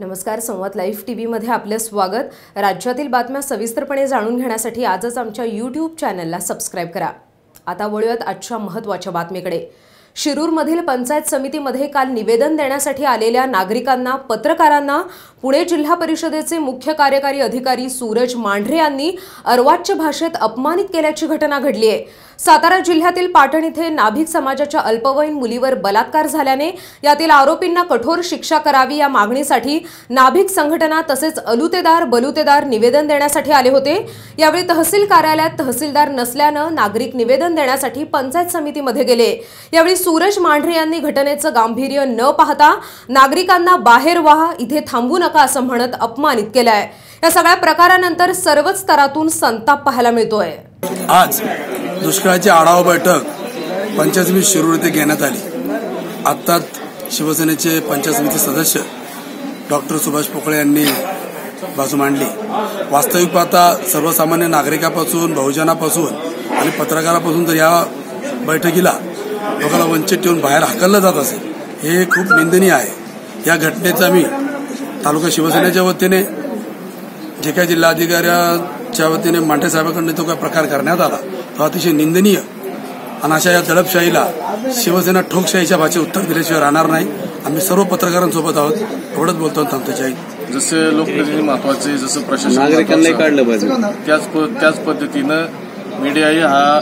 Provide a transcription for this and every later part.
नमस्कार संवाद live T व्हीमध्ये आपलं स्वागत. राज्यातील बातम्या सविस्तरपणे जाणून घेण्यासाठी आजच आमच्या यूट्यूब चॅनलला सबस्क्राईब करा. आता वळूयात आजच्या महत्त्वाच्या बातमीकडे. शिरूरमधील पंचायत समितीमध्ये काल निवेदन देण्यासाठी आलेल्या नागरिकांना पत्रकारांना पुणे जिल्हा परिषदेचे मुख्य कार्यकारी अधिकारी सूरज मांढरे यांनी अर्वाच्य भाषेत अपमानित केल्याची घटना घडली आहे. सातारा जिल्ह्यातील पाटण इथे नाभिक समाजाच्या अल्पवयीन मुलीवर बलात्कार झाल्याने यातील आरोपींना कठोर शिक्षा करावी या मागणीसाठी नाभिक संघटना तसेच अलुतेदार बलुतेदार निवेदन देण्यासाठी आले होते. यावेळी तहसील कार्यालयात तहसीलदार नसल्यानं नागरिक निवेदन देण्यासाठी पंचायत समितीमध्ये गेले. यावेळी सूरज मांढरे यांनी घटनेचं गांभीर्य न पाहता नागरिकांना बाहेर व्हा इथे थांबू नका असं म्हणत अपमानित केलंय. या सगळ्या प्रकारानंतर सर्वच स्तरातून संताप पाहायला मिळतोय. आज दुष्काळाची आढावा बैठक पंचायत समिती शिरूर येथे घेण्यात आली. आत्ताच शिवसेनेचे पंचायत समिती सदस्य डॉक्टर सुभाष पोकळे यांनी बाजू मांडली. वास्तविक पाहता सर्वसामान्य नागरिकापासून बहुजनापासून आणि पत्रकारापासून जर या बैठकीला लोकांना वंचित ठेवून बाहेर हाकललं जात असेल हे खूप निंदनीय आहे. या घटनेचा मी तालुका शिवसेनेच्या वतीने जे काही जिल्हाधिकाऱ्याच्या वतीने मांढरे साहेबांकडून तो काय प्रकार करण्यात आला तो अतिशय निंदनीय. आणि अशा या दडपशाहीला शिवसेना ठोकशाहीच्या भाषेत उत्तर दिल्याशिवाय राहणार नाही. आम्ही सर्व पत्रकारांसोबत आहोत. एवढंच बोलतो आणि थांबतो. जय हिंद. जसे लोकप्रतिनिधी महत्त्वाचे जसं प्रशासन नागरिकांनाही काढलं पाहिजे. त्याच प- त्याच पद्धतीनं मीडियाही हा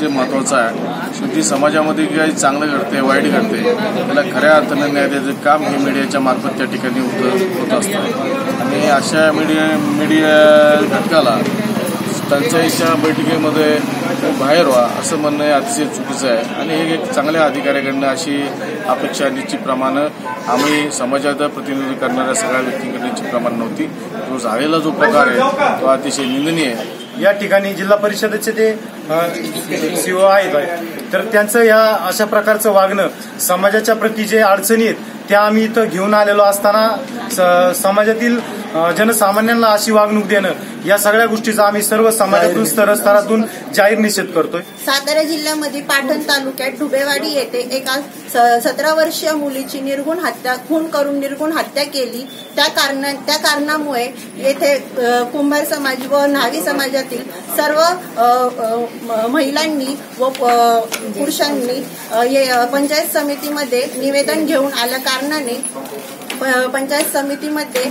जे महत्त्वाचा आहे. शेवटी समाजामध्ये काही चांगलं घडते वाईट घडते त्याला खऱ्या अर्थानं न्याय द्यायचं काम हे मीडियाच्या मार्फत त्या ठिकाणी होत होत असतं. आणि अशा मीडिया मीडिया घटकाला टंचाईच्या बैठकीमध्ये बाहेर व्हा असं म्हणणं हे अतिशय चुकीचं आहे. आणि हे एक चांगल्या अधिकाऱ्याकडनं अशी अपेक्षा निश्चितप्रमाणे आम्ही समाजाचं प्रतिनिधित्व करणाऱ्या सगळ्या व्यक्तींकडे निश्चितप्रमाणे नव्हती. तो झालेला जो प्रकार आहे तो अतिशय निंदनीय आहे. या ठिकाणी जिल्हा परिषदेचे ते सीओ आहेत तर त्यांचं या अशा प्रकारचं वागणं समाजाच्या प्रती जे अडचणी आहेत त्या आम्ही इथं घेऊन आलेलो असताना स- समाजातील जनसामान्यांना अशी वागणूक देणं या सगळ्या गोष्टीचा आम्ही सर्व समाजातून स्तरस्तरातून जाहीर निषेध करतोय. सातारा जिल्ह्यामध्ये पाटण तालुक्यात ढुबेवाडी येथे एका सतरा वर्षीय मुलीची निर्गुण हत्या खून करून निर्गुण हत्या केली. त्या कारणां त्या कारणामुळे येथे कुंभार समाज व न्हावी समाजातील सर्व महिलांनी व पुरुषांनी ये- पंचायत समितीमध्ये निवेदन घेऊन आल्या कारणाने प- पंचायत समितीमध्ये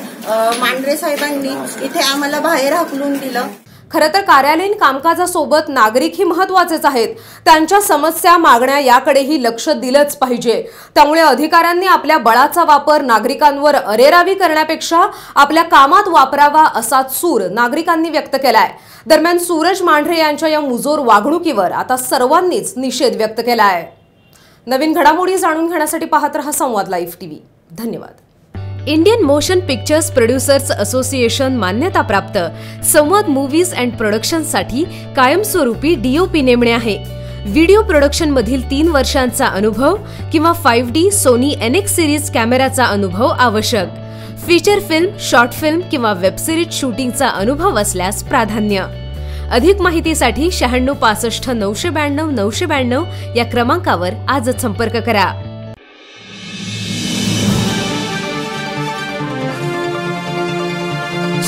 मांढरे साहेबांनी इथे आम्हाला बाहेर हाकलून दिलं. खरं तर कार्यालयीन कामकाजासोबत नागरिकही महत्वाचेच आहेत. त्यांच्या समस्या मागण्या याकडेही लक्ष दिलंच पाहिजे. त्यामुळे अधिकाऱ्यांनी आपल्या बळाचा वापर नागरिकांवर अरेरावी करण्यापेक्षा आपल्या कामात वापरावा असा सूर नागरिकांनी व्यक्त केलाय. दरम्यान सूरज मांढरे यांच्या या मुजोर वागणुकीवर आता सर्वांनीच निषेध व्यक्त केलाय. नवीन घडामोडी जाणून घेण्यासाठी पाहत रहा संवाद लाईव्ह टीव्ही. धन्यवाद. Indian motion pictures producers association मान्यताप्राप्त संवाद मूव्हीज अँड प्रोडक्शनसाठी कायमस्वरूपी डीओपी नेमणे आहे. व्हिडिओ प्रोडक्शन मधील तीन वर्षांचा अनुभव किंवा five D Sony NX series कॅमेराचा अनुभव आवश्यक. फीचर फिल्म शॉर्ट फिल्म किंवा वेबसिरीज शूटिंगचा अनुभव असल्यास प्राधान्य. अधिक माहितीसाठी शहाण्णव पासष्ट नऊशे ब्याण्णव नऊशे ब्याण्णव या क्रमांकावर आजच संपर्क करा.